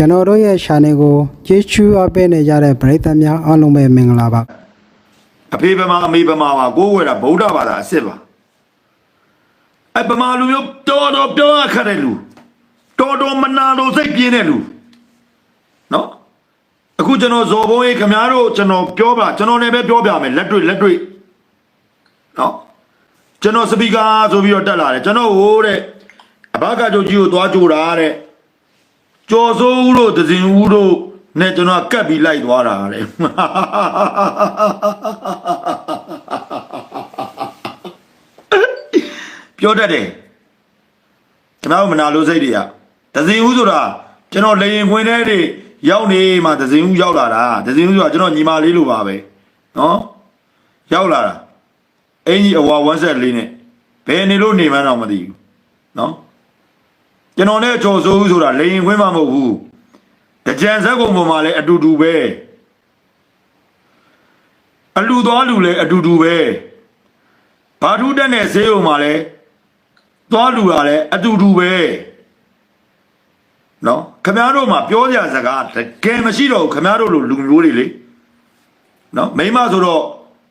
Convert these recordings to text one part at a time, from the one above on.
ကျွန်တော်တို့ရဲ့ channel ကိုကြည့်ချူအပ်ပေးနေကြတဲ့ပရိသတ်များအားလုံးပဲမင်္ဂလာပါအဖေဗမာအမေဗမာပါကိုးဝဲတာဗုဒ္ဓဘာသာအစ်စ်ပါအဗမာလူမျိုးတော်တော်ပြောရခက်တဲ့လူတော်တော်မနာလို့စိတ်ပြင်းတဲ့လူနော်အခုကျွန်တော်ဇော်ဘုံကြီးခင်ဗျားတို့ကျွန်တော်ပြောပါကျွန်တော်လည်းပဲပြောပြမယ်လက်တွေ့လက်တွေ့နော်ကျွန်တော်စပီကာဆိုပြီးတော့တက်လာတယ်ကျွန်တော်ဟိုတဲ့အဘကကြိုကြီးကိုသွားကြိုတာတဲ့ ကျော်စိုးဦးတို့ဒဇင်ဦးတို့နဲ့ကျွန်တော်ကတ်ပြီးလိုက်သွားတာတဲ့ပြောတတ်တယ်ကျွန်တော်မနာလို့စိတ်တွေကဒဇင်ဦးဆိုတာကျွန်တော်လေရင်ခွင်းထဲတွေရောက်နေမှဒဇင်ဦးရောက်လာတာဒဇင်ဦးဆိုတာကျွန်တော်ညီမလေးလိုပါပဲနော်ရောက်လာတာအင်ကြီးအဝါဝမ်းဆက်လေးနဲ့ဘယ်နေလို့နေမှန်းတော့မသိဘူးနော် ကျွန်တော်နဲ့ချော်စိုးဦးဆိုတာလေရင်ခွင်းမှမဟုတ်ဘူးတကြံဇက်ကုံပေါ်မှာလည်းအတူတူပဲအလူသွားလူလည်းအတူတူပဲဘာထူးတက်တဲ့ဈေးုံမှာလည်းသွားလူတာလည်းအတူတူပဲနော်ခမည်းတော်မှာပြောကြစကားတကယ်မရှိတော့ဘူးခမည်းတော်လိုလူမျိုးတွေလေနော်မိန်းမဆိုတော့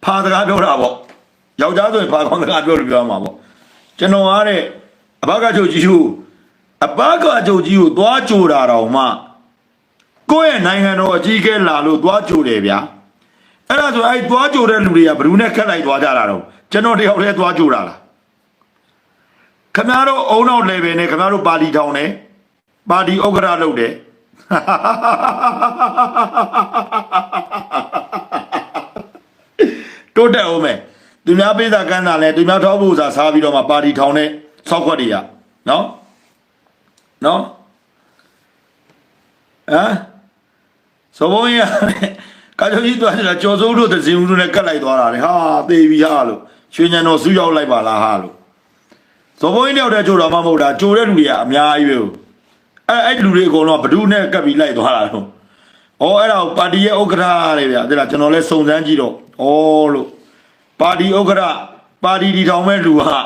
ဖာစကားပြောတာပေါ့ယောက်ျားဆိုရင်ဖာကောင်းစကားပြောလို့ပြောမှာပေါ့ကျွန်တော်အားတဲ့အဘကချုပ်ကြီးကို အဘကချုပ်ကြီးကိုသွားကြိုတာတော့မှကိုယ့်ရဲ့နိုင်ငံတော်အကြီးအကဲလာလို့သွားကြိုတယ်ဗျာအဲ့ဒါဆိုအဲ့သွားကြိုတဲ့လူတွေကဘယ်သူနဲ့ခက်လိုက်သွားကြတာတော့ကျွန်တော်တယောက်တည်းသွားကြိုတာလားခမရတို့အုံနောက် level နဲ့ခမရတို့ပါတီထောင်တယ်ပါတီဥက္ကရာလုပ်တယ်တိုးတက်အောင်မယ်သူများပေးတာကမ်းတာလဲသူများထောက်ဖို့စာစားပြီးတော့မှပါတီထောင်တဲ့စောက်ခွက်တွေကနော် နော်ဟမ်ဆိုဘုံရကာကြကြီးတွားနေတာကြော်စိုးတို့သစင်ဦးတို့နဲ့ကတ်လိုက်သွားတာလေဟာသေပြီဟာလို့ရွှေညံတော်စုရောက်လိုက်ပါလားဟာလို့ဇော်ဘိုးကြီးတယောက်တည်းကြိုတော့မှမဟုတ်တာကြိုတဲ့လူတွေကအများကြီးပဲ။အဲအဲ့လူတွေအကုန်လုံးကဘဒုနဲ့ကပ်ပြီးလိုက်သွားတာတော့။ဩအဲ့ဒါကိုပါတီရဲ့ဥက္ကဋ္ဌတွေဗျာ။ဒါကျွန်တော်လဲစုံစမ်းကြည့်တော့ဩလို့ပါတီဥက္ကဋ္ဌပါတီဒီထောင်မဲ့လူဟာ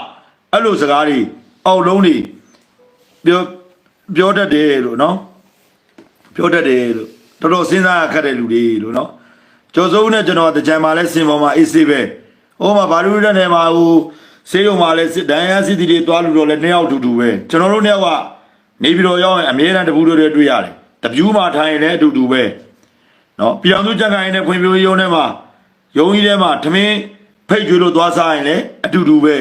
အဲ့လိုစကားတွေအောက်လုံးတွေပြော ပြောတတ်တယ်လို့နော်။ပြောတတ်တယ်လို့တော်တော်စဉ်းစားရခက်တဲ့လူတွေလို့နော်။ကျော်စိုးနဲ့ကျွန်တော်တကြံမှာလဲစင်ပေါ်မှာအေးဆေးပဲ။ဟိုမှာဘာလို့တဲ့နေမှာဟိုဆေးရုံမှာလဲဒိုင်ယာစီတီတွေတွားလို့တော့လဲနှစ်ယောက်တူတူပဲ။ကျွန်တော်တို့နှစ်ယောက်ကနေပြီးတော့ရောက်ရင်အမြဲတမ်းတပူတွေတွေ့ရတယ်။တပြူးမှာထိုင်ရင်လည်းအတူတူပဲ။နော်ပြည်အောင်စုကြံခိုင်နဲ့ဖွံ့ဖြိုးရေးရုံးထဲမှာရုံးကြီးထဲမှာထမင်းဖိတ်ကျွေးလို့သွားစားရင်လည်းအတူတူပဲ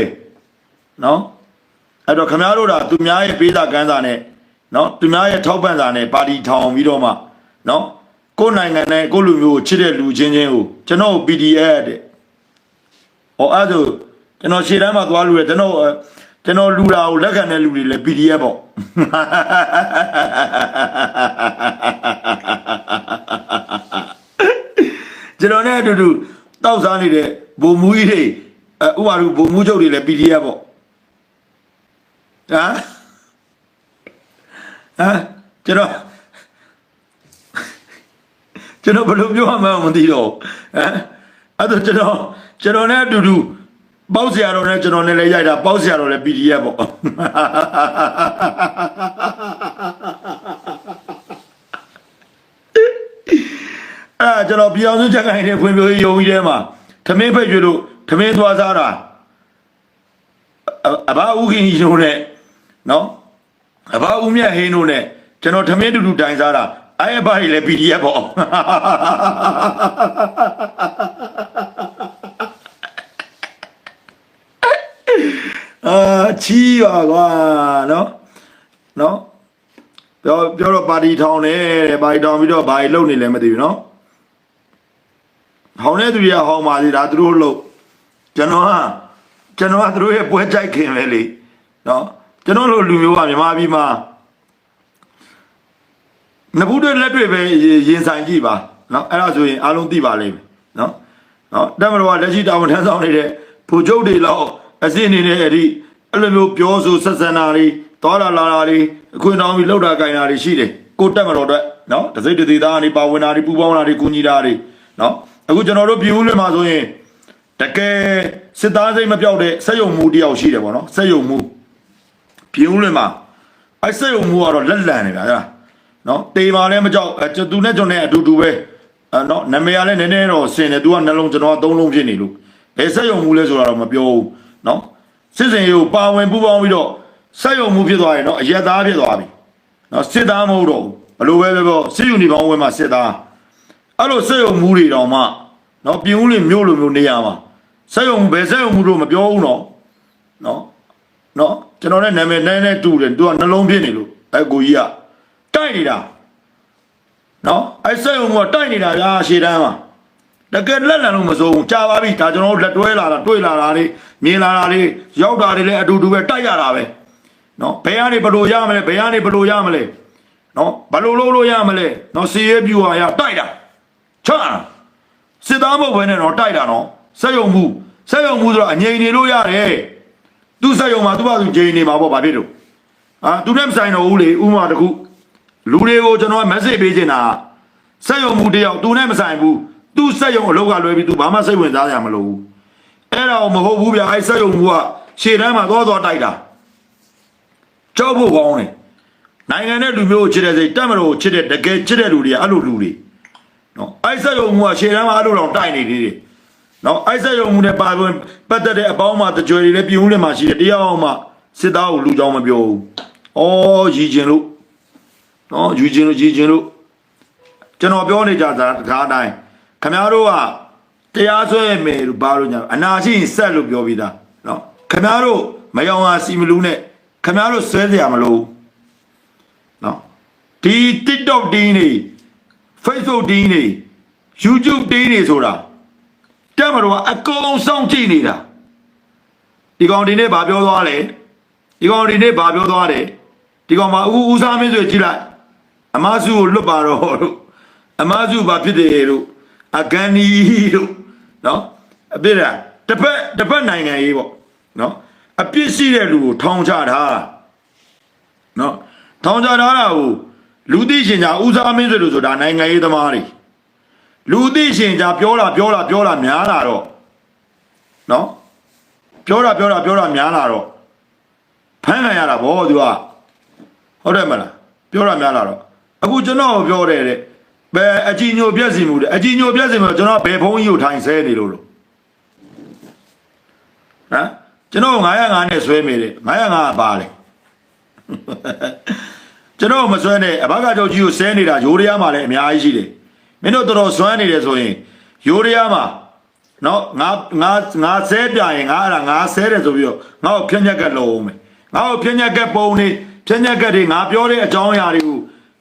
။နော်အဲ့တော့ခမားတို့ကသူများရဲ့ပေးတာကမ်းစာနဲ့ နော်သူများရဲ့ထောက်ပံ့စာနဲ့ပါတီထောင်ပြီးတော့မှနော်ကိုယ်နိုင်ငံနဲ့ကိုယ်လူမျိုးကိုချစ်တဲ့လူချင်းချင်းကိုကျွန်တော် PDF တဲ့။ဟောအဲ့ဒါကျွန်တော်ခြေတန်းမှာသွားလူရကျွန်တော်ကျွန်တော်လူတာကိုလက်ခံတဲ့လူတွေလည်း PDF ပေါ့ကျွန်တော်နဲ့အတူတူတောက်စားနေတဲ့ဘုံမူကြီးတွေအဥပါလူဘုံမူချုပ်တွေလည်း PDF ပေါ့ဟမ် ဟမ်ကျွန်တော်ကျွန်တော်ဘယ်လိုပြောမှန်းမသိတော့ဟမ်အဲ့တော့ကျွန်တော်ကျွန်တော်နဲ့အတူတူပေါက်ဆရာတော်နဲ့ကျွန်တော်နဲ့လည်းရိုက်တာပေါက်ဆရာတော်လည်း PDF ပေါ့အဲ့ဒါကျွန်တော်ပြောင်းစုချက်ကိုင်းတဲ့ဖွံ့ဖြိုးရေးယုံကြီးထဲမှာထမင်းဖိတ်ကျွလို့ထမင်းသွားစားတာအဘဥခင်ကြီးတို့နဲ့နော် အဘဦးမြတ်ဟင်းတို့နဲ့ကျွန်တော်ထမင်းတူတူတိုင်စားတာအဲ့အဘကြီးလည်း PDF ပေါ့အာချီးပါကွာနော်နော်ပြောပြောတော့ပါတီထောင်တယ်တဲ့ပါတီထောင်ပြီးတော့ဘာကြီးလုပ်နေလဲမသိဘူးနော်ဟောင်းတဲ့သူတွေကဟောင်းပါသေးတာသူတို့လို့ကျွန်တော်ကကျွန်တော်ကသူတို့ရဲ့ပွဲကြိုက်ခင်ပဲလေနော် ကျွန်တော်တို့လူမျိုးကမြန်မာပြည်မှာနဘူးတွေလက်တွေပဲရင်ဆိုင်ကြည့်ပါနော်အဲ့ဒါဆိုရင်အားလုံးသိပါလိမ့်မယ်နော်နော်တက်မတော်ကလက်ရှိတာဝန်ထမ်းဆောင်နေတဲ့ဘူချုပ်တွေလောက်အစစ်အနေနဲ့အဲ့ဒီအဲ့လိုမျိုးပြောဆိုဆက်ဆံတာတွေတောလာလာတာတွေအခွင့်အရေးပြီးလောက်တာကြင်တာတွေရှိတယ်ကိုတက်မတော်အတွက်နော်တစိမ့်တသေးသားတွေပါဝင်တာတွေပူပေါင်းတာတွေကူညီတာတွေနော်အခုကျွန်တော်တို့ပြည်ဦးလွှတ်မှာဆိုရင်တကယ်စစ်သားစိတ်မပြောက်တဲ့စက်ယုံမှုတယောက်ရှိတယ်ပေါ့နော်စက်ယုံမှု ပြင်းဦးလွင်မှာအဲ့စက်ုံမှုကတော့လက်လန်နေဗျာဟဲ့လားနော်တေပါလည်းမကြောက်အဲကျွန်သူနဲ့ကျွန်တော်နဲ့အတူတူပဲအဲနော်နာမည်ကလည်းနည်းနည်းတော့ဆင်တယ်သူကနှလုံးကျွန်တော်ကသုံးလုံးဖြစ်နေလို့ဘယ်ဆက်ယုံမှုလဲဆိုတာတော့မပြောဘူးနော်စစ်စင်ရေးကိုပါဝင်ပူးပေါင်းပြီးတော့ဆက်ယုံမှုဖြစ်သွားရင်နော်အရက်သားဖြစ်သွားပြီနော်စစ်သားမဟုတ်တော့ဘူးဘယ်လိုပဲပြောစစ်ယူနီဖောင်းဝဲမှာစစ်သားအဲ့လိုဆက်ယုံမှုတွေတောင်မှနော်ပြင်းဦးလင်မျိုးလိုမျိုးနေရမှာဆက်ယုံမှုဘယ်ဆက်ယုံမှုတို့မပြောဘူးနော်နော် နော်ကျွန်တော်နဲ့နာမည်နည်းနည်းတူတယ်သူကနှလုံးဖြစ်နေလို့အဲကိုကြီးကတိုက်နေတာနော်အဲဆက်ယုံမှုကတိုက်နေတာဗျာရှေ့တန်းမှာတကယ်လက်လန်လို့မစိုးဘူးကြာပါပြီဒါကျွန်တော်တို့လက်တွဲလာတာတွေ့လာတာလေးမြင်လာတာလေးရောက်တာတွေလည်းအတူတူပဲတိုက်ရတာပဲနော်ဘယ်ကနေဘလို့ရမလဲဘယ်ကနေဘလို့ရမလဲနော်ဘလို့လို့လို့ရမလဲနော်စီရဲပြူဟာရတိုက်တာချတာစစ်သားမဟုတ်ဘဲနဲ့တော့တိုက်တာနော်ဆက်ယုံမှုဆက်ယုံမှုဆိုတော့အငြိမ်နေလို့ရတယ် သူဆက်ယုံမှာသူ့ဘာသူငြိမ်နေမှာပေါ့ဗာဖြစ်လို့အာသူနဲ့မဆိုင်တော့ဘူးလေဥမာတစ်ခုလူတွေကိုကျွန်တော်က message ပေးချင်တာဆက်ယုံမှုတယောက်သူနဲ့မဆိုင်ဘူးသူဆက်ယုံအလောက်ကလွဲပြီးသူဘာမှစိတ်ဝင်စားရမလို့ဘူးအဲ့ဒါကိုမဟုတ်ဘူးဗျအဲ့ဆက်ယုံမှုကရှေ့တန်းမှာသွားသွားတိုက်တာကြောက်ဖို့ကောင်းတယ်နိုင်ငံနဲ့လူမျိုးကိုချစ်တဲ့စိတ်တက်မလို့ချစ်တဲ့တကယ်ချစ်တဲ့လူတွေကအဲ့လိုလူတွေနော်အိုက်ဆက်ယုံမှုကရှေ့တန်းမှာအဲ့လိုတော့တိုက်နေသေးတယ် နော်အိုက်ဆက်ယုံမှုနဲ့ပါဝင်ပတ်သက်တဲ့အပေါင်းအမတကြွယ်တွေလည်းပြုံးလည်းမှရှိတယ်တရားအောင်မှစစ်သားကိုလူကြောင်းမပြောဘူးဩရည်ကျင်လို့နော်ယူကျင်လို့ရည်ကျင်လို့ကျွန်တော်ပြောနေကြတာတကားတိုင်းခမည်းတော်ကတရားစွဲမယ်လို့ဘာလို့ညာအနာရှိရင်ဆက်လို့ပြောပြီးသားနော်ခမည်းတော်မယောင်အားစီမလူနဲ့ခမည်းတော်ဆွဲเสียမလို့နော်ဒီ TikTok တင်းနေ Facebook တင်းနေ YouTube တင်းနေဆိုတာ တက်မတော်ကအကုန်စောင့်ကြည့်နေတာဒီကောင်ဒီနေ့ဗာပြောသွားတယ်ဒီကောင်ဒီနေ့ဗာပြောသွားတယ်ဒီကောင်မှာအခုဦးစားမင်းဆိုကြည့်လိုက်အမစုကိုလွတ်ပါတော့လို့အမစုဘာဖြစ်တယ်လို့အကန်နီလို့နော်အပြစ်ကတစ်ဖက်တစ်ဖက်နိုင်ငံရေးပေါ့နော်အပြစ်ရှိတဲ့လူကိုထောင်ချတာနော်ထောင်ချထားတာကိုလူသိရှင်ညာဦးစားမင်းဆိုလို့ဆိုတာနိုင်ငံရေးသမားတွေ လူသိရှင်ညာပြောတာပြောတာပြောတာများလာတော့နော်ပြောတာပြောတာပြောတာများလာတော့ဖမ်းခံရတာဗောသူကဟုတ်တယ်မလားပြောတာများလာတော့အခုကျွန်တော်ကိုပြောတယ်တဲ့ဘယ်အကြည်ညိုပြက်စီမှုတဲ့အကြည်ညိုပြက်စီမှုကျွန်တော်ဘယ်ဘုန်းကြီးကိုထိုင်ဆဲနေလို့လို့ဟမ်ကျွန်တော်905နဲ့ဆွဲမိတယ်905ကပါလေကျွန်တော်မဆွဲနဲ့အဘကကြောက်ကြီးကိုဆဲနေတာယိုရီးယားမှာလည်းအများကြီးရှိတယ် မင်းတို့တော်တော်ဆွမ်းနေတယ်ဆိုရင်ယိုရီးယားမှာနော်ငါငါငါဆဲပြရင်ငါအဲ့ဒါငါဆဲတယ်ဆိုပြီးတော့ငါ့ကိုဖြက်ညက်ကက်လုံးမယ်ငါ့ကိုဖြက်ညက်ကက်ပုံနေဖြက်ညက်ကက်တွေငါပြောတဲ့အကြောင်းအရာတွေကို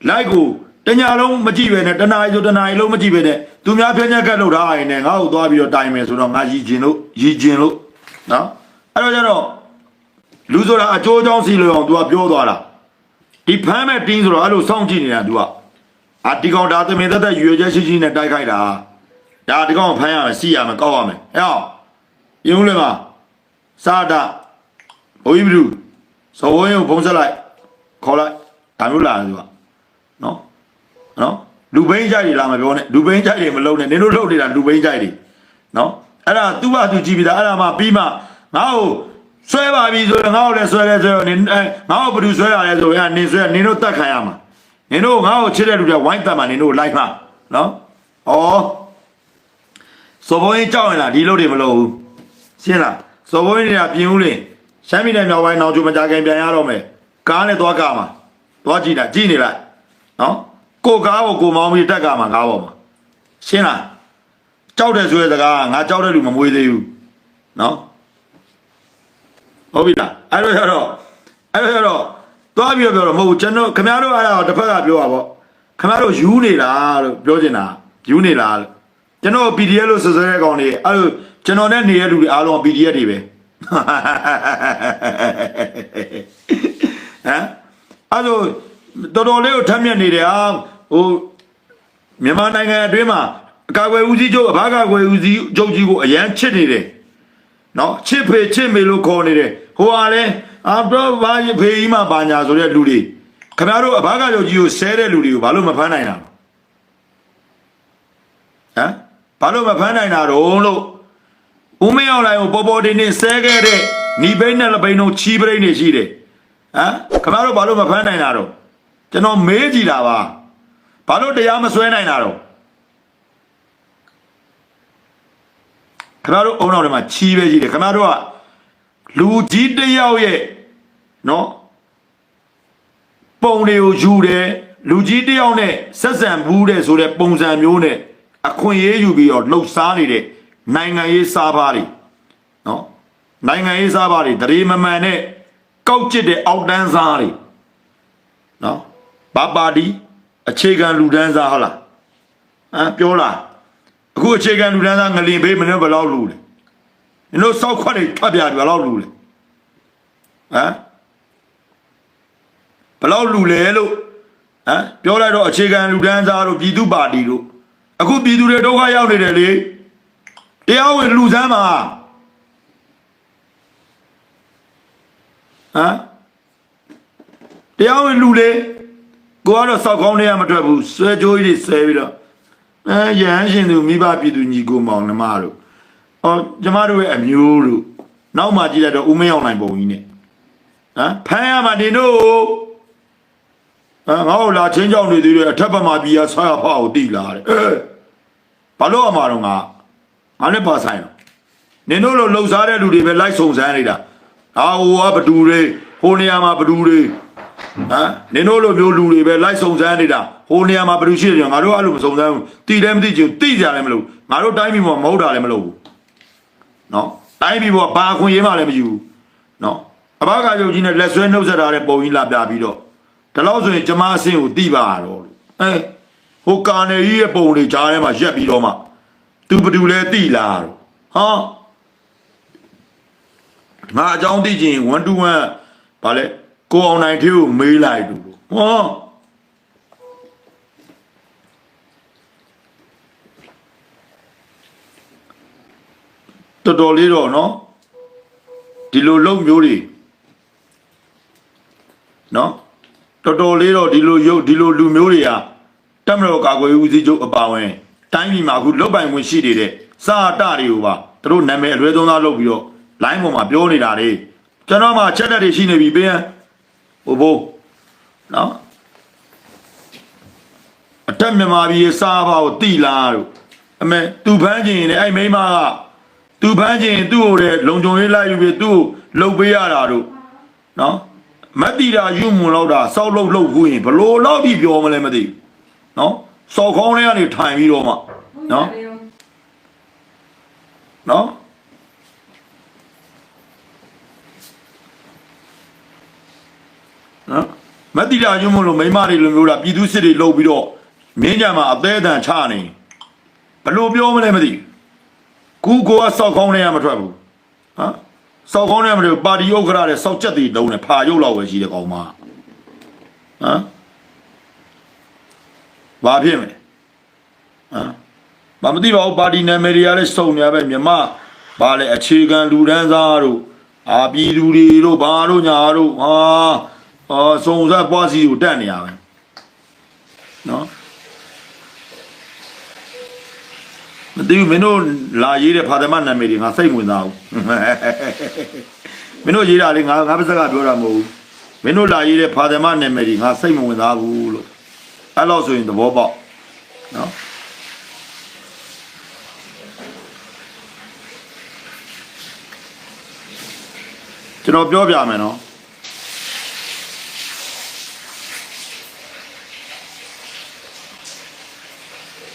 လိုက်ကိုတညာလုံးမကြည့်ပဲနဲ့တနာရီဆိုတနာရီလုံးမကြည့်ပဲနဲ့သူများဖြက်ညက်ကက်လုပ်ထားရင်လည်းငါ့ကိုသွားပြီးတော့တိုင်မယ်ဆိုတော့ငါရည်ကျင်လို့ရည်ကျင်လို့နော်အဲ့တော့ကျတော့လူဆိုတာအကျိုးအကြောင်းစီလို့အောင် तू ကပြောသွားတာဒီဖမ်းမဲ့တင်းဆိုတော့အဲ့လိုစောင့်ကြည့်နေတာ तू က အာဒီကောင်ဒါသမင်သက်သက်ရွေချက်ရှိရှိနဲ့တိုက်ခိုက်တာဒါဒီကောင်ဖမ်းရမယ်စီရမယ်ကောက်ရမယ်အဲ့ဟောယုံလေမှာစာတာဘိုးကြီးဘလူဇော်ဝင်းကိုဖုံးဆက်လိုက်ခေါ်လိုက်ဒါမျိုးလာတယ်သူကနော်နော်လူဘိန်းကြိုက်တွေလာမပြောနဲ့လူဘိန်းကြိုက်တွေမလုံးနဲ့နင်တို့လှုပ်နေတာလူဘိန်းကြိုက်တွေနော်အဲ့ဒါသူ့ဘာသူကြည့်ပြီးသားအဲ့ဒါမှပြီးမှငါ့ကိုဆွဲပါပြီဆိုရင်ငါ့ကိုလည်းဆွဲလဲဆွဲတော့နင်ငါ့ကိုဘယ်သူဆွဲရလဲဆိုရင်နင်ဆွဲနင်တို့တတ်ခံရမှာ နင်တို့ငါ့ကိုချစ်တဲ့လူတွေဝိုင်းတတ်မှာနင်တို့လိုက်မှာနော်ဩစောဘုံကြီးကြောက်ရင်လားဒီလိုတွေမလုပ်ဘူးရှင်းလားစောဘုံကြီးတွေကပြင်ဦးလေရှမ်းပြည်နယ်မြောက်ပိုင်းနောင်ကျမကြခင်ပြန်ရတော့မယ်ကားနဲ့သွားကားမှာသွားကြည့်တာကြည့်နေလိုက်နော်ကိုကားကိုကိုမောင်းပြီးတက်ကားမှာကားပေါ်မှာရှင်းလားကြောက်တယ်ဆိုတဲ့စကားကငါကြောက်တဲ့လူမမွေးသေးဘူးနော်ဟုတ်ပြီလားအဲ့လိုရတော့အဲ့လိုရတော့ သွားပြီးတော့ပြောတော့မဟုတ်ဘူးကျွန်တော်ခင်ဗျားတို့အဲ့ဒါကိုတစ်ဖက်ကပြောတာပေါ့ခင်ဗျားတို့ယူနေလားလို့ပြောချင်တာယူနေလားလို့ကျွန်တော် PDF လို့ဆိုစတဲ့ကောင်တွေအဲ့လိုကျွန်တော်နဲ့နေတဲ့လူတွေအားလုံး PDF တွေပဲဟမ်အဲ့လိုတော်တော်လေးကိုထမ်းမြက်နေတယ်ဟာဟိုမြန်မာနိုင်ငံအတွင်းမှာအကာအကွယ်ဦးစီးချုပ်အဘာကာကွယ်ဦးစီးချုပ်ကြီးကိုအရန်ချစ်နေတယ်နော်ချစ်ဖေချစ်မေလို့ခေါ်နေတယ်ဟိုဟာလဲ အာတော့ဘာဖေကြီးမှဘာညာဆိုတဲ့လူတွေခင်ဗျားတို့အဘာကကြောင့်ကြီးကိုဆဲတဲ့လူတွေကိုဘာလို့မဖမ်းနိုင်တာဟမ်ဘာလို့မဖမ်းနိုင်တာတော့လို့ဦးမင်းအောင်လိုင်ကိုပေါ်ပေါ်တင်တင်ဆဲခဲ့တဲ့ညီဘိန်းနဲ့လဘိန်းတို့ချီးပရိန်းနေရှိတယ်ဟမ်ခင်ဗျားတို့ဘာလို့မဖမ်းနိုင်တာတော့ဟကျွန်တော်မေးကြည့်တာပါဘာလို့တရားမဆွဲနိုင်တာတော့ခင်ဗျားတို့အုံနောက်ထဲမှာချီးပဲရှိတယ်ခင်ဗျားတို့က လူကြီးတစ်ယောက်ရဲ့နော်ပုံတွေကိုယူတယ်လူကြီးတစ်ယောက်နဲ့ဆက်ဆံဘူးတဲ့ဆိုတဲ့ပုံစံမျိုးနဲ့အခွင့်အရေးယူပြီးတော့လှုပ်ရှားနေတဲ့နိုင်ငံရေးစားပါးတွေနော်နိုင်ငံရေးစားပါးတွေတရေမမှန်နဲ့ကောက်ကျစ်တဲ့အောက်တန်းစားတွေနော်ဘာပါတီအခြေခံလူတန်းစားဟုတ်လားဟမ်ပြောလားအခုအခြေခံလူတန်းစားငလင်ဘေးမနေ့ဘယ်လောက်လူလဲ နင်တို့စောက်ခွက်တွေထွက်ပြတယ်ဘယ်လောက်လူလဲဟမ်ဘယ်လောက်လူလဲလို့ဟမ်ပြောလိုက်တော့အခြေခံလူတန်းစားတို့ပြည်သူပါတီတို့အခုပြည်သူတွေဒုက္ခရောက်နေတယ်လေတရားဝင်လူစမ်းမှာဟမ်တရားဝင်လူလေကိုကတော့စောက်ကောင်းတွေကမထွက်ဘူးဆွဲကြိုးကြီးတွေဆွဲပြီးတော့အဲရဟန်းရှင်သူမိဘပြည်သူညီကိုမောင်နှမတို့ ဟောကျမတို့ရဲ့အမျိုးတို့နောက်မှကြည့်လိုက်တော့ဦးမင်းအောင်နိုင်ပုံကြီးနဲ့ဟမ်ဖမ်းရမှာနေတို့ဟမ်ငါ့ကိုလာချင်းကြောင်နေသေးတယ်အထက်ဘက်မှာပြည်ရဆွဲရဖောက်ကိုတိလာတယ်အဲဘာလို့အမှာတော့ငါငါနဲ့ပါဆိုင်တော့နင်တို့လိုလှုပ်ရှားတဲ့လူတွေပဲလိုက်ဆုံစမ်းနေတာဟာဟိုကဘဒူတွေဟိုနေရာမှာဘဒူတွေဟမ်နင်တို့လိုမျိုးလူတွေပဲလိုက်ဆုံစမ်းနေတာဟိုနေရာမှာဘဒူရှိတယ်ငါတို့အဲ့လိုမဆုံစမ်းဘူးတိလည်းမတိချင်တိကြလည်းမလို့ငါတို့တိုင်းပြည်မှာမဟုတ်တာလည်းမလို့ဘူး နော်တိုင်းပြည်မှာဘာအခွင့်အရေးမှလည်းမယူဘူးနော်အဘကရုပ်ကြီးနဲ့လက်ဆွဲနှုတ်ဆက်ထားတဲ့ပုံကြီးလာပြပြီးတော့ဒီလောက်ဆိုရင်ကျမအဆင့်ကိုတိပါတော့လို့အဲဟိုကာနယ်ကြီးရဲ့ပုံတွေကြားထဲမှာရက်ပြီးတော့မှသူဘဒူလဲတိလာတော့ဟာငါအကြောင်းသိချင်1 to 1ဗာလဲကိုအောင်နိုင်သေးကိုမေးလိုက်တူလို့ဟော တော်တော်လေးတော့နော်ဒီလိုလုံမျိုးတွေနော်တော်တော်လေးတော့ဒီလိုရုပ်ဒီလိုလူမျိုးတွေကတမတော်ကာကွယ်ဦးစီးချုပ်အပါဝင်တိုင်းပြည်မှာအခုလုတ်ပိုင်ဝင်ရှိနေတဲ့စာအတတွေကိုပါသူတို့နာမည်အလွဲသုံးစားလုပ်ပြီးတော့ line ပေါ်မှာပြောနေတာလေကျွန်တော်မှချက်တက်တွေရှိနေပြီပေးဟန်ဟိုဘိုးနော်အတက်မြန်မာပြည်ရဲ့စားပါကိုတိလာတို့အမေသူဖမ်းခြင်းနဲ့အဲ့မိန်းမက သူဖမ်းခြင်းသူ့ကိုလေလုံခြုံရေးလိုက်ယူပြီးသူ့ကိုလှုပ်ပေးရတာတို့နော်မတ်တီတာယူမွန်လောက်တာစောက်လှုပ်လှုပ်ခုရင်ဘလို့လောက်ပြီးပြောမလဲမသိဘူးနော်စော်ခေါင်းထဲကနေထိုင်ပြီးတော့မှနော်နော်နော်မတိတာညွှန်းမလို့မိန်းမတွေလိုမျိုးတာပြည်သူစစ်တွေလှုပ်ပြီးတော့မင်းကြမှာအသေးအတန်ချနေဘယ်လိုပြောမလဲမသိဘူး ကူကိုကစောက်ကောင်းနေရမထွက်ဘူးဟမ်စောက်ကောင်းနေရမထွက်ဘူးပါတီဥက္ကဋ္ဌတဲ့စောက်ချက်တွေလုံးနဲ့ဖာရုပ်လောက်ပဲရှိတယ်ကောင်မဟမ်ဘာဖြစ်မလဲဟမ်ဘာမသိပါဘူးပါတီနာမည်တွေကလည်းစုံနေရပဲမြမဘာလဲအခြေခံလူဒန်းစားတို့အာပြည်သူတွေတို့ဘာတို့ညာတို့ဟာအော်စုံစပ်ပွားစီကိုတက်နေရပဲနော် မသိဘူးမင်းတို့လာရေးတဲ့ဖာသမနာမည်တွေငါစိတ်ဝင်စားဘူးမင်းတို့ရေးတာလေငါငါပါစကပြောတာမဟုတ်ဘူးမင်းတို့လာရေးတဲ့ဖာသမနာမည်တွေငါစိတ်မဝင်စားဘူးလို့အဲ့လောက်ဆိုရင်သဘောပေါက်နော်ကျွန်တော်ပြောပြမယ်နော်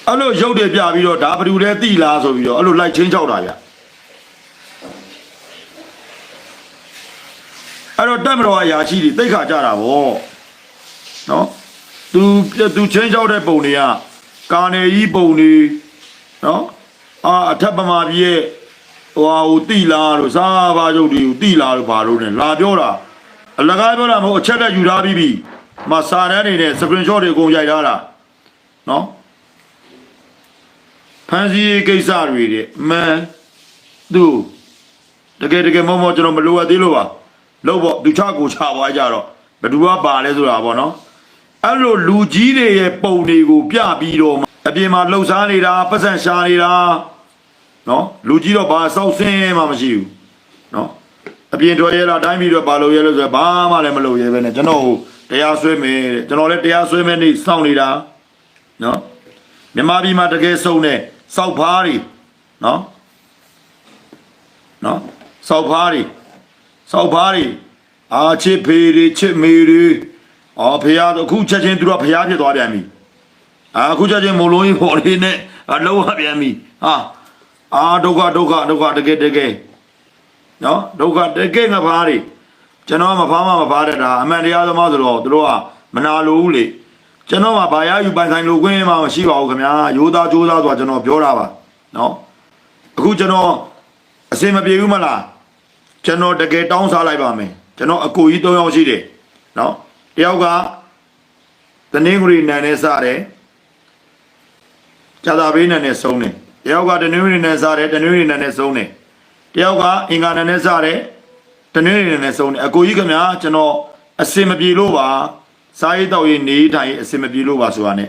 အဲ့လိုရုပ်တွေပြပြီးတော့ဒါဘယ်သူလဲတိလားဆိုပြီးတော့အဲ့လိုလိုက်ချင်းချောက်တာဗျအဲ့တော့တက်မတော်အရာရှိတွေတိတ်ခါကြတာဗောနော်သူသူချင်းချောက်တဲ့ပုံတွေကကာနယ်ကြီးပုံတွေနော်အာအထက်ပမာပြည်ရဲ့ဟိုဟာဟိုတိလားလို့စားပါရုပ်တွေကိုတိလားလို့ဘာလို့လဲလာပြောတာအလကားပြောတာမဟုတ်အချက်တက်ယူထားပြီးပြီမစာတန်းနေတဲ့ screenshot တွေအကုန်ရိုက်ထားတာနော် ဖန်စီရေးကိစ္စတွေတဲ့အမှန်သူတကယ်တကယ်မောမောကျွန်တော်မလိုအပ်သေးလို့ပါလို့ပေါ့သူချကိုချသွားကြတော့ဘယ်သူကပါလဲဆိုတာပေါ့နော်အဲ့လိုလူကြီးတွေရဲ့ပုံတွေကိုပြပြီးတော့မှအပြင်မှာလှုပ်ရှားနေတာပတ်စံရှာနေတာနော်လူကြီးတော့ဘာစောက်ဆင်းမှမရှိဘူးနော်အပြင်တော်ရဲတာတိုင်းပြီးတော့ဘာလို့ရဲလို့ဆိုတော့ဘာမှလည်းမလုပ်ရဲပဲနဲ့ကျွန်တော်ကိုတရားဆွဲမယ်တဲ့ကျွန်တော်လည်းတရားဆွဲမယ်နေစောင့်နေတာနော်မြန်မာပြည်မှာတကယ်ဆုံးတဲ့ စောက်ဖားတွေနော်နော်စောက်ဖားတွေစောက်ဖားတွေအာချစ်ဖေတွေချစ်မေတွေအော်ဖရာအခုချက်ချင်းသူတို့ဖရာဖြစ်သွားပြန်ပြီအာအခုချက်ချင်းမလုံးကြီးပေါ်လေးနဲ့အလုံးဝပြန်ပြီဟာအာဒုက္ခဒုက္ခဒုက္ခတကယ်တကယ်နော်ဒုက္ခတကယ်ငါဖားတွေကျွန်တော်ကမဖားမမဖားတတ်တာအမှန်တရားသမားဆိုတော့သူတို့ကမနာလိုဘူးလေ ကျွန်တော်ကဘာရယူပိုင်ဆိုင်လိုခွင့်မှမရှိပါဘူးခင်ဗျာရိုးသားကြိုးစားဆိုတာကျွန်တော်ပြောတာပါနော်အခုကျွန်တော်အစင်မပြေဘူးမလားကျွန်တော်တကယ်တောင်းစားလိုက်ပါမယ်ကျွန်တော်အကိုကြီး၃ယောက်ရှိတယ်နော်တယောက်ကတနင်္ဂနွေနံနဲ့စတယ်ဇာတာဘေးနံနဲ့ဆုံးတယ်တယောက်ကတနင်္ဂနွေနံစတယ်တနင်္ဂနွေနံနဲ့ဆုံးတယ်တယောက်ကအင်္ဂါနံနဲ့စတယ်တနေ့နေ့နဲ့ဆုံးတယ်အကိုကြီးခင်ဗျာကျွန်တော်အစင်မပြေလို့ပါ စားရေးတောက်ရေးနေထိုင်ရေးအစင်မပြေလို့ပါဆိုတာ ਨੇ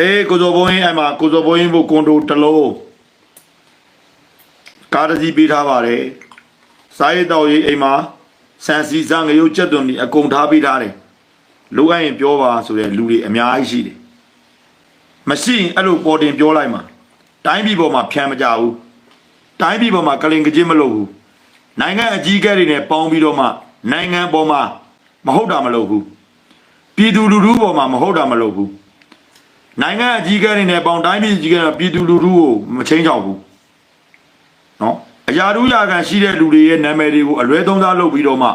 အေးကိုဇော်ဘုံရင်အဲ့မှာကိုဇော်ဘုံရင်ဘုကွန်ဒိုတစ်လုံးကားတစ်စီးပေးထားပါတယ်စားရေးတောက်ရေးအိမ်မှာစံစီစံငရုတ်ကြက်သွန်ဒီအကုန်ထားပေးထားတယ်လိုအပ်ရင်ပြောပါဆိုတဲ့လူတွေအများကြီးရှိတယ်မရှိရင်အဲ့လိုပေါ်တင်ပြောလိုက်မှာတိုင်းပြည်ပေါ်မှာဖြန်မကြဘူးတိုင်းပြည်ပေါ်မှာကလင်ကချင်းမလုပ်ဘူးနိုင်ငံအကြီးအကဲတွေနဲ့ပေါင်းပြီးတော့မှနိုင်ငံပေါ်မှာမဟုတ်တာမလုပ်ဘူး ပြည်သူလူထုပေါ်မှာမဟုတ်တာမလုပ်ဘူးနိုင်ငံအကြီးအကဲတွေနဲ့ပေါင်းတိုင်းပြည်အကြီးအကဲတွေပြည်သူလူထုကိုမချင်းချောက်ဘူးနော်အရာထူးရာခံရှိတဲ့လူတွေရဲ့နာမည်တွေကိုအလွဲသုံးစားလုပ်ပြီးတော့မှ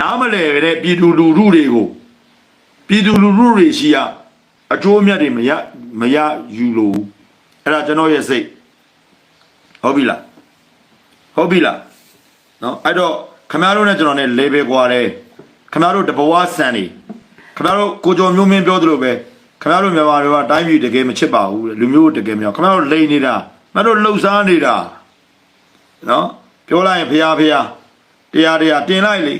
နားမလဲတဲ့ပြည်သူလူထုတွေကိုပြည်သူလူထုတွေရှိရအကျိုးအမြတ်တွေမရမရယူလို့အဲ့ဒါကျွန်တော်ရဲ့စိတ်ဟုတ်ပြီလားဟုတ်ပြီလားနော်အဲ့တော့ခမရတို့နဲ့ကျွန်တော်နဲ့ level ကွာတယ်ခမရတို့တဘဝဆန်နေ ခမရတို့ကိုကျော်မျိုးမင်းပြောသလိုပဲခမရတို့မြန်မာတွေကတိုင်းပြည်တကယ်မချစ်ပါဘူးတဲ့လူမျိုးတကယ်မရောခမရတို့လိန်နေတာခမရတို့လှုပ်ရှားနေတာနော်ပြောလိုက်ရင်ဖျားဖျားတရားတရားတင်လိုက်လေ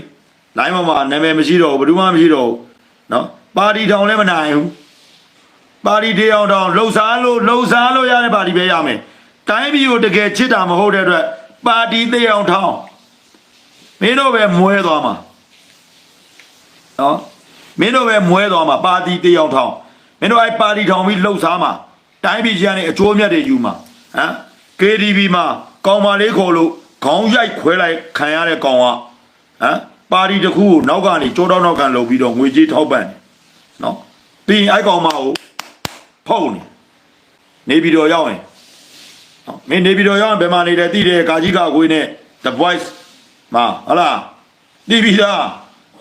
လိုင်းပေါ်မှာနာမည်မရှိတော့ဘူးဘယ်သူမှမရှိတော့ဘူးနော်ပါတီထောင်လည်းမနိုင်ဘူးပါတီတရားထောင်လှုပ်ရှားလို့လှုပ်ရှားလို့ရတဲ့ပါတီပဲရမယ်တိုင်းပြည်ကိုတကယ်ချစ်တာမဟုတ်တဲ့အတွက်ပါတီတရားထောင်မင်းတို့ပဲမွဲသွားမှာနော် မင်းတို့ပဲမွဲသွားမှာပါတီတယောက်ထောင်မင်းတို့အဲ့ပါတီထောင်ပြီးလှုပ်ရှားမှာတိုင်းပြည်ကြီးကနေအကျိုးမြတ်တွေယူမှာဟမ် KTV မှာကောင်မလေးခေါ်လို့ခေါင်းရိုက်ခွဲလိုက်ခံရတဲ့ကောင်ကဟမ်ပါတီတစ်ခုကိုနောက်ကနေကြိုးတောင်းနောက်ကန်လှုပ်ပြီးတော့ငွေကြေးထောက်ပံ့တယ်နော်ပြီးရင်အဲ့ကောင်မကိုဖုံနေနေပြီးတော့ရောက်ရင်နော်မင်းနေပြီးတော့ရောက်ရင်ဘယ်မှာနေတယ်သိတယ်ကာကြီးကခွေးနဲ့ the voice မဟုတ်လားတိပိသား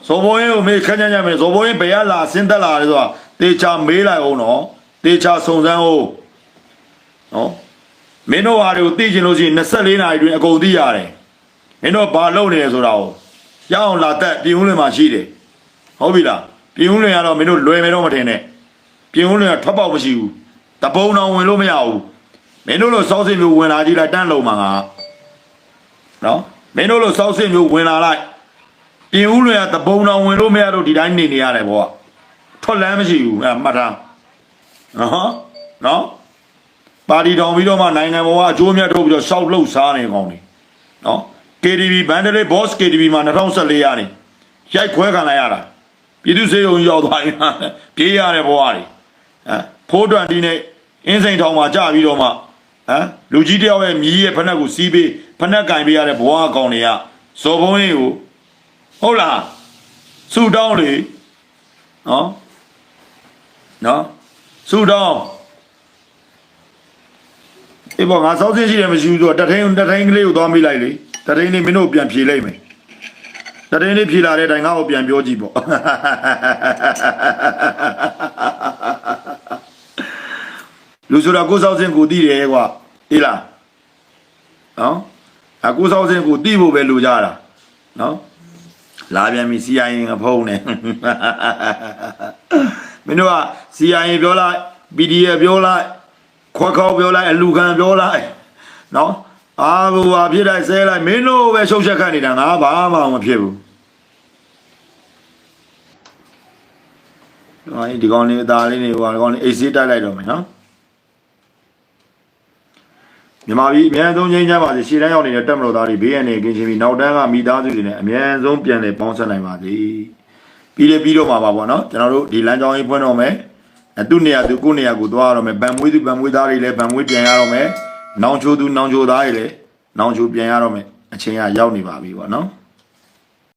ဇော်ဘိုးရင်ကိုမေးခက်ညံ့ညံ့မယ်ဇော်ဘိုးရင်ဘယ်ကလာဆင်းသက်လာလဲဆိုတာတေချာမေးလိုက်အောင်နော်တေချာစုံစမ်းအောင်နော်မင်းတို့ဟာတွေကိုသိချင်လို့ရှိရင်24နာရီတွင်အကုန်သိရတယ်မင်းတို့ဘာလုပ်နေလဲဆိုတာကိုရအောင်လာတက်ပြင်ဦးလွင်မှာရှိတယ်ဟုတ်ပြီလားပြင်ဦးလွင်ကတော့မင်းတို့လွယ်မယ်တော့မထင်နဲ့ပြင်ဦးလွင်ကထွက်ပေါက်မရှိဘူးတပုံတော်ဝင်လို့မရဘူးမင်းတို့လိုစောက်စင်မျိုးဝင်လာကြည့်လိုက်တန့်လုံမှာငါနော်မင်းတို့လိုစောက်စစ်မျိုးဝင်လာလိုက် ပြင်ဦးလွင်ကတပုံတော်ဝင်လို့မရတော့ဒီတိုင်းနေနေရတယ်ဘောကထွက်လန်းမရှိဘူးအဲမှတ်ထားနော်နော်ပါတီတော်ပြီးတော့မှနိုင်ငံပေါ်ကအကျိုးမြတ်ထုတ်ပြီးတော့ရှောက်လှုပ်စားနေကောင်းနေနော် KTV ဘန်ဒလေး Boss KTV မှာ2014ရာနေရိုက်ခွဲခံလိုက်ရတာပြည်သူ့စေယုံရောက်သွားရင်ပြေးရတဲ့ဘဝတွေဟမ်ဖိုးတွန်ဒီနဲ့အင်းစိန်ထောင်မှာကြာပြီးတော့မှဟမ်လူကြီးတယောက်ရဲ့မြည်ရဲ့ဖက်နှက်ကိုစီးပေးဖက်နှက်ကင်ပေးရတဲ့ဘဝအကောင်တွေကဇော်ဘုံရင်ကို ဟုတ်လားဆူတောင်းလေနော်နော်ဆူတောင်းအေးပေါ့ငါစောက်စင်းရှိတယ်မရှိဘူးဆိုတော့တထိန်တထိန်ကလေးကိုသွားမိလိုက်လေတထိန်လေးမင်းတို့ပြန်ဖြေလိုက်မယ်တထိန်လေးဖြေလာတဲ့တိုင်ငါ့ကိုပြန်ပြောကြည့်ပေါ့လူဆိုတာကိုယ်စောက်စင်းကိုတည်တယ်ကွာအေးလားနော်အကိုယ်စောက်စင်းကိုတည်ဖို့ပဲလိုကြတာနော် လာပြန်ပြီ CIA ငဖုံးနေမင်းတို့က CIA ပြောလိုက် PDF ပြောလိုက်ခွက်ခေါက်ပြောလိုက်အလူခံပြောလိုက်နော်အာဘူဟာဖြစ်လိုက်ဆဲလိုက်မင်းတို့ပဲရှုပ်ချက်ခတ်နေတာငါဘာမှမဖြစ်ဘူးဟိုဒီကောင်လေးအသားလေးနေဟိုဒီကောင်လေးအိတ်ဆေးတိုက်လိုက်တော့မယ်နော် မြန်မာပြည်အမြန်ဆုံးငြိမ်းချမ်းပါစေရှေ့တန်းရောက်နေတဲ့တက်မတော်သားတွေဘေးရန်နေကင်းချင်းပြီးနောက်တန်းကမိသားစုတွေနဲ့အမြန်ဆုံးပြန်လည်ပေါင်းဆက်နိုင်ပါစေပြီးလေပြီးတော့မှာပါပေါ့နော်ကျွန်တော်တို့ဒီလမ်းကြောင်းကြီးဖွင့်တော့မယ်အဲသူ့နေရာသူကိုယ့်နေရာကိုသွားရတော့မယ်ဗန်မွေးသူဗန်မွေးသားတွေလည်းဗန်မွေးပြန်ရတော့မယ်နောင်ချိုသူနောင်ချိုသားတွေလည်းနောင်ချိုပြန်ရတော့မယ်အချိန်ကရောက်နေပါပြီပေါ့နော်